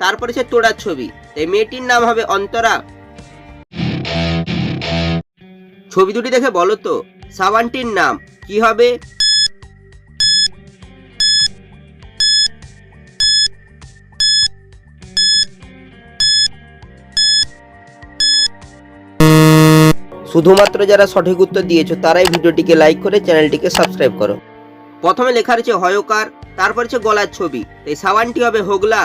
তারপরে সে তোড়ার ছবি। তাই মেয়েটির নাম হবে অন্তরা। ছবি দুটি দেখে বলো তো, সাবানটির নাম কি হবে? শুধুমাত্র যারা সঠিক উত্তর দিয়েছ, তারাই ভিডিওটিকে লাইক করে চ্যানেলটিকে সাবস্ক্রাইব করো। প্রথমে লেখা রয়েছে হয়কার, তারপর হচ্ছে গলার ছবি। তাই সাবানটি হবে হোগলা।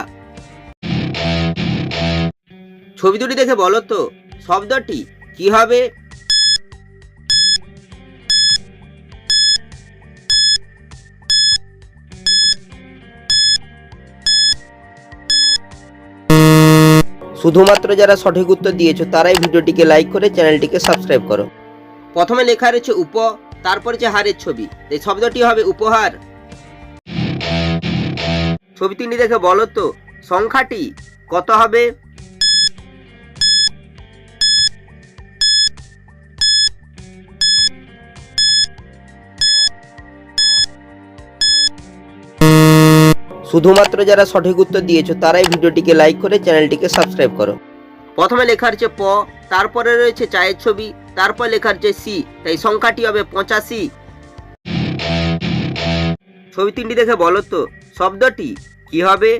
ছবি দুটি দেখে বলো তো, শব্দটি কি হবে? শুধুমাত্র যারা সঠিক উত্তর দিয়েছ, তারাই ভিডিওটিকে লাইক করে চ্যানেলটিকে সাবস্ক্রাইব করো। প্রথমে লেখা রয়েছে উপ, তারপরে হচ্ছে হারের ছবি। এই শব্দটি হবে উপহার। ছবি তিনটি দেখে বলো তো, সংখ্যাটি কত হবে? শুধুমাত্র যারা সঠিক উত্তর দিয়েছ, তারাই ভিডিওটিকে লাইক করে চ্যানেলটিকে সাবস্ক্রাইব করো। প্রথমে লেখা রয়েছে প, তারপরে রয়েছে চায়ের ছবি, তারপর লেখা রয়েছে সি, তাই সংখ্যাটি হবে পঁচাশি। ছবি তিনটি দেখে বলো তো, শব্দটি কি হবে?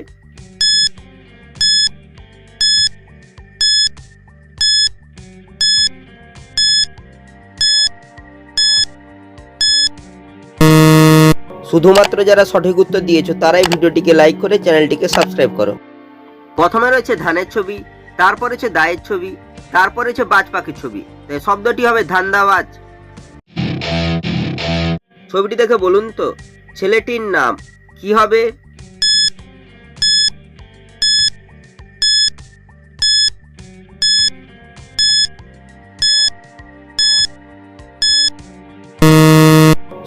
শুধুমাত্র যারা সঠিক উত্তর দিয়েছ, তারাই ভিডিওটিকে লাইক করে চ্যানেলটিকে সাবস্ক্রাইব করো। প্রথমে রয়েছে ধানের ছবি, তারপর রয়েছে দায়ের ছবি, তারপর রয়েছে বাজ পাখির ছবি তাই শব্দটি হবে ধান্দাবাজ। ছবিটি দেখে বলুন তো, ছেলেটির নাম কি হবে?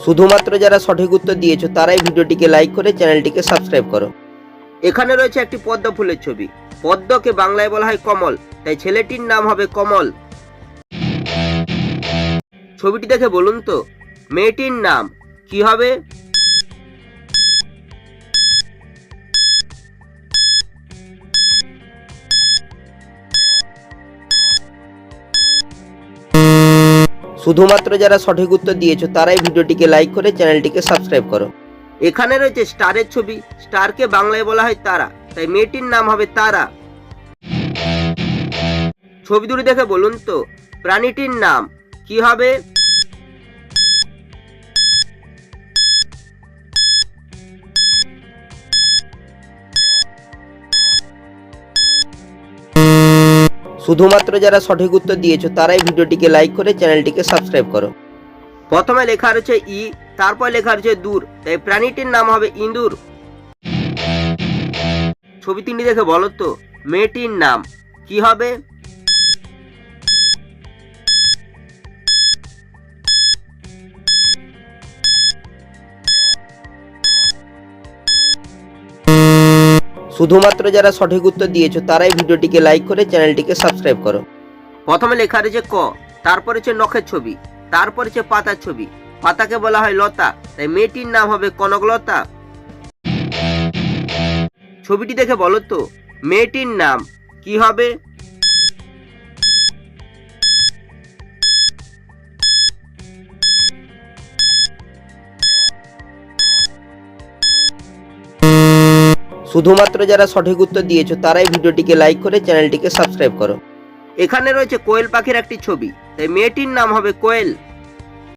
শুধুমাত্র যারা সঠিক উত্তর দিয়েছ, তারাই ভিডিওটিকে লাইক করে চ্যানেলটিকে সাবস্ক্রাইব করো। এখানে রয়েছে একটি পদ্ম ফুলের ছবি। পদ্মকে বাংলায় বলা হয় কমল, তাই ছেলেটির নাম হবে কমল। ছবিটি দেখে বলুন তো, মেয়েটির নাম কি হবে? শুধুমাত্র যারা সঠিক উত্তর দিয়েছ, তারাই ভিডিওটিকে লাইক করে চ্যানেলটিকে সাবস্ক্রাইব করো। এখানে রয়েছে স্টারের ছবি, স্টারকে বাংলায় বলা হয় তারা, তাই মেয়েটির নাম হবে তারা। ছবি দুটি দেখে বলুন তো, প্রাণীটির নাম কি হবে? শুধুমাত্র যারা সঠিক উত্তর দিয়েছ, তারাই ভিডিওটিকে লাইক করে চ্যানেলটিকে সাবস্ক্রাইব করো। প্রথমে লেখা রয়েছে ই, তারপর লেখা রয়েছে দূর। তাই প্রাণীটির নাম হবে ইন্দুর ছবি তিনটি দেখে বলো তো, মেয়েটির নাম কি হবে? শুধুমাত্র যারা সঠিক উত্তর দিয়েছ, তারাই ভিডিওটিকে লাইক করে চ্যানেলটিকে সাবস্ক্রাইব করো। প্রথমে লেখা রয়েছে ক, তারপর হচ্ছে নখের ছবি, তারপর হচ্ছে পাতার ছবি। পাতাকে বলা হয় লতা, তাই মেয়েটির নাম হবে কনকলতা ছবিটি দেখে বলো তো, মেয়েটির নাম কি হবে? শুধুমাত্র যারা সঠিক উত্তর দিয়েছ, তারাই ভিডিওটিকে লাইক করে চ্যানেলটিকে সাবস্ক্রাইব করো। এখানে রয়েছে কোয়েল পাখির একটি ছবি। তাই মেয়েটির নাম হবে কোয়েল।